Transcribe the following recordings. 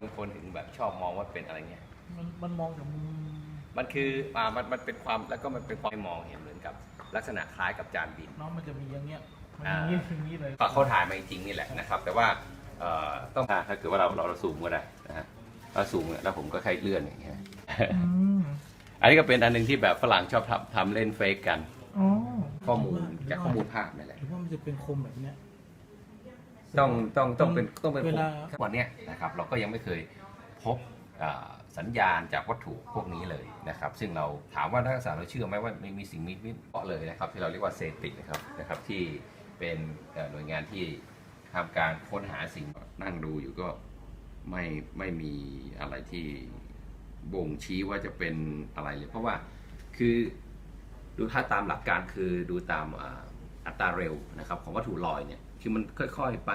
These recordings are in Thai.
บางคนถึงแบบชอบมองว่าเป็นอะไรเงี้ย มันมันมองจากมุมมันคืออ่ามันมันเป็นความแล้วก็มันเป็นความมองเห็นเหมือนกับ ลักษณะคล้ายกับจานบินน้องมันจะมีอย่างเงี้ยมันอ่าอย่างนี้อย่างนี้เลยก็เขาถ่ายมาจริงๆนี่แหละนะครับ แต่ว่าเอ่อ ต้องถ้าเกิดว่าเราเราเราซูมก็ได้นะฮะเราซูมเนี่ยแล้วผมก็แค่เลื่อนอย่างเงี้ยอืมอันนี้ก็เป็นอันหนึ่งที่แบบฝรั่งชอบทำทำเล่นเฟกกันอ๋อข้อมูลจากข้อมูลภาพนั่นแหละหรือว่ามันจะเป็นคมแบบเนี้ยต้องต้องต้องเป็นต้องเป็นเวลาผมวันเนี้ยนะครับ เราก็ยังไม่เคยพบอ่าสัญญาณจากวัตถุพวกนี้เลยนะครับ ซึ่งเราถามว่านักศึกษาเราเชื่อไหมว่ามีมีสิ่งมีชีวิตเพราะเลยนะครับ ที่เราเรียกว่าเซติกนะครับนะครับที่เป็นเอ่อหน่วยงานที่ ทำการค้นหาสิ่งนั่งดูอยู่ก็ไม่ไม่มีอะไรที่บ่งชี้ว่าจะเป็นอะไรเลย เพราะว่าคือดูถ้าตามหลักการคือดูตามอ่าอัตราเร็วนะครับของวัตถุลอยเนี่ยคือมันค่อยๆไป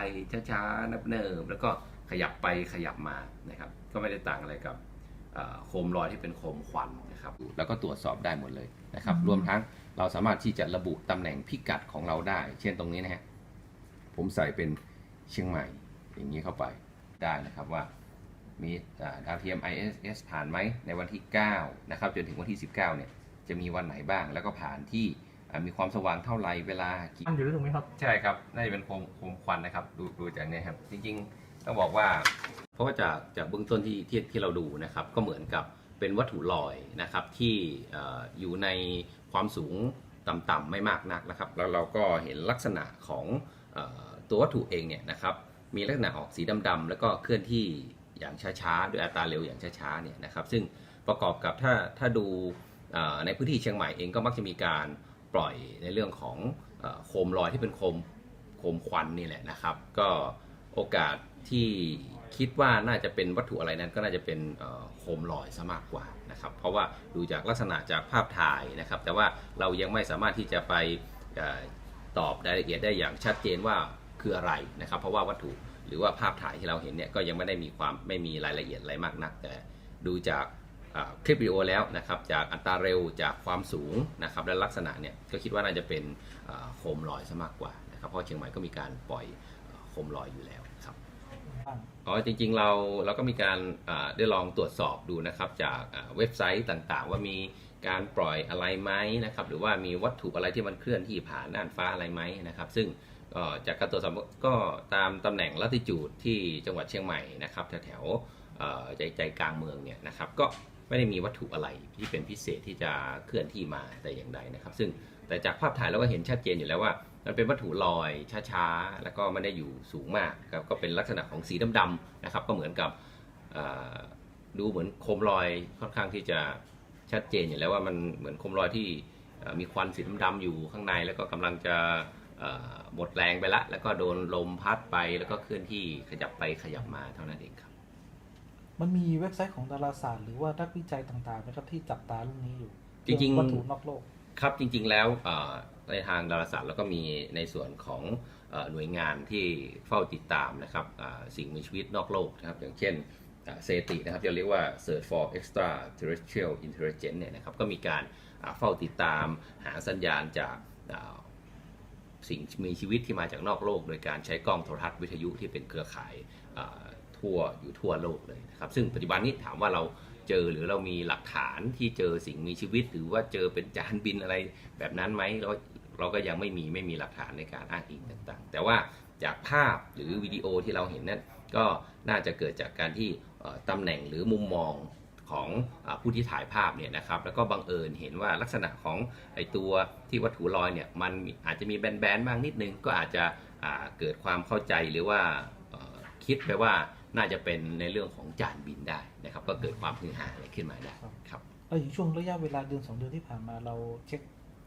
ช้าๆนับเนิบๆแล้วก็ขยับไปขยับมานะครับ ก็ไม่ได้ต่างอะไรกับอ่าโคมลอยที่เป็นโคมควันนะครับแล้วก็ตรวจสอบได้หมดเลยนะครับ รวมทั้งเราสามารถที่จะระบุตำแหน่งพิกัดของเราได้ เช่นตรงนี้นะฮะ ผมใส่เป็นเชียงใหม่อย่างนี้เข้าไปได้นะครับว่ามีอ่าดาวเทียม ISS ผ่านไหมในวันที่ 9 นะครับ จนถึงวันที่ 19 เนี่ย จะมีวันไหนบ้าง แล้วก็ผ่านที่อ่ามีความสว่างเท่าไหรเวลากี่อันอยู่ด้วยถูกไหมครับ ใช่ครับ น่าจะเป็นโคมโคมควันนะครับ ดูดูจากเนี้ครับ จริงๆ ต้องบอกว่า เพราะว่าจากจากเบื้องต้นที่ที่ที่เราดูนะครับ ก็เหมือนกับเป็นวัตถุลอยนะครับ ที่เอ่ออยู่ในความสูงต่ำๆไม่มากนักนะครับ แล้วเราก็เห็นลักษณะของเอ่อ ตัววัตถุเองเนี่ยนะครับมีลักษณะออกสีดำๆแล้วก็เคลื่อนที่อย่างช้าๆด้วยอัตราเร็วอย่างช้าๆเนี่ยนะครับซึ่งประกอบกับถ้าถ้าดูในพื้นที่เชียงใหม่เองก็มักจะมีการปล่อยในเรื่องของอโคมลอยที่เป็นโคมโคมควันนี่แหละนะครับ ก็โอกาสที่คิดว่าน่าจะเป็นวัตถุอะไรนั้นก็น่าจะเป็นโคมลอยซะมากกว่านะครับ เพราะว่าดูจากลักษณะจากภาพถ่ายนะครับ แต่ว่าเรายังไม่สามารถที่จะไป ตอบรายละเอียดได้อย่างชัดเจนว่าคืออะไรนะครับ เพราะว่าวัตถุหรือว่าภาพถ่ายที่เราเห็นเนี่ยก็ยังไม่ได้มีความไม่มีรายละเอียดอะไรมากนัก แต่ดูจากคลิปวิดีโอแล้วนะครับจากอัตราเร็วจากความสูงนะครับและลักษณะเนี่ยก็คิดว่าน่าจะเป็นโคมลอยซะมากกว่านะครับเพราะเชียงใหม่ก็มีการปล่อยโคมลอยอยู่แล้วครับอ๋อจริงๆเราเราก็มีการได้ลองตรวจสอบดูนะครับจากเว็บไซต์ต่างๆ ว่ามี การปล่อยอะไรไหมนะครับ หรือว่ามีวัตถุอะไรที่มันเคลื่อนที่ผ่านน่านฟ้าอะไรไหมนะครับ ซึ่งเอ่อจากการตรวจสอบก็ตามตำแหน่งลัติจูดที่จังหวัดเชียงใหม่นะครับแถวๆใจใจกลางเมืองเนี่ยนะครับ ก็ไม่ได้มีวัตถุอะไรที่เป็นพิเศษที่จะเคลื่อนที่มาแต่อย่างใดนะครับ ซึ่งแต่จากภาพถ่ายเราก็เห็นชัดเจนอยู่แล้วว่า มันเป็นวัตถุลอยช้าๆ แล้วก็ไม่ได้อยู่สูงมากครับก็เป็นลักษณะของสีดำๆนะครับ ก็เหมือนกับดูเหมือนโคมลอยค่อนข้างที่จะ ชัดเจนอยู่แล้วว่ามันเหมือนโคมลอยที่เอ่อมีควันสีดำๆอยู่ข้างในแล้วก็กำลังจะเอ่อหมดแรงไปละ แล้วก็โดนลมพัดไปแล้วก็เคลื่อนที่ขยับไปขยับมาเท่านั้นเองครับ มันมีเว็บไซต์ของดาราศาสตร์หรือว่านักวิจัยต่างๆนะครับที่จับตาเรื่องนี้อยู่ จริงๆเอวัตถุนอกโลกครับจริง ๆแล้วเอ่อในทางดาราศาสตร์แล้วก็มีในส่วนของเอ่อหน่วยงานที่เฝ้าติดตามนะครับอ่าสิ่งมีชีวิตนอกโลกนะครับ อย่างเช่น เซตินะครับที่เรียกว่า Search for Extraterrestrial Intelligence เนี่ยนะครับก็มีการเฝ้าติดตามหาสัญญาณจากสิ่งมีชีวิตที่มาจากนอกโลก โดยการใช้กล้องโทรทัศน์วิทยุที่เป็นเครือข่ายทั่วอยู่ทั่วโลกเลยนะครับซึ่งปัจจุบันนี้ถามว่าเราเจอหรือเรามีหลักฐานที่เจอสิ่งมีชีวิต หรือว่าเจอเป็นจานบินอะไรแบบนั้นไหมเราเราก็ยังไม่มีไม่มีหลักฐานในการอ้างอิงต่างๆ แต่ว่าจากภาพหรือวิดีโอที่เราเห็นนั้น ก็น่าจะเกิดจากการที่เอ่อตำแหน่งหรือมุมมองของอาผู้ที่ถ่ายภาพเนี่ยนะครับแล้วก็บังเอิญเห็นว่าลักษณะของไอตัวที่วัตถุลอยเนี่ยมันมีอาจจะมีแบนๆบ้างนิดนึง ก็อาจจะอ่าเกิดความเข้าใจหรือว่าเอ่อคิดไปว่าน่าจะเป็นในเรื่องของจานบินได้นะครับก็เกิดความฮือฮาอะไรขึ้นมาได้ครับแล้วอยู่ช่วงระยะเวลาเดือนสองเดือนที่ผ่านมาเราเช็ค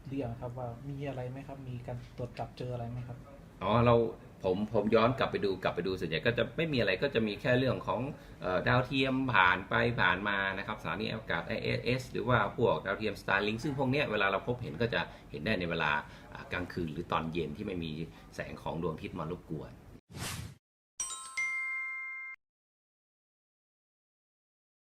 หรือยังครับว่ามีอะไรไหมครับมีการตรวจจับเจออะไรไหมครับอ๋อเรา ผมผมย้อนกลับไปดูกลับไปดูส่วนใหญ่ก็จะไม่มีอะไรก็จะมีแค่เรื่องของออดาวเทียมผ่านไปผ่านมานะครับสถานีอากาศ ISS หรือว่าพวกดาวเทียม Starlink ซึ่งพวกนี้เวลาเราพบเห็นก็จะเห็นได้ในเวลาอ่ากลางคืนหรือตอนเย็นที่ไม่มีแสงของดวงอาทิตย์มารบกวน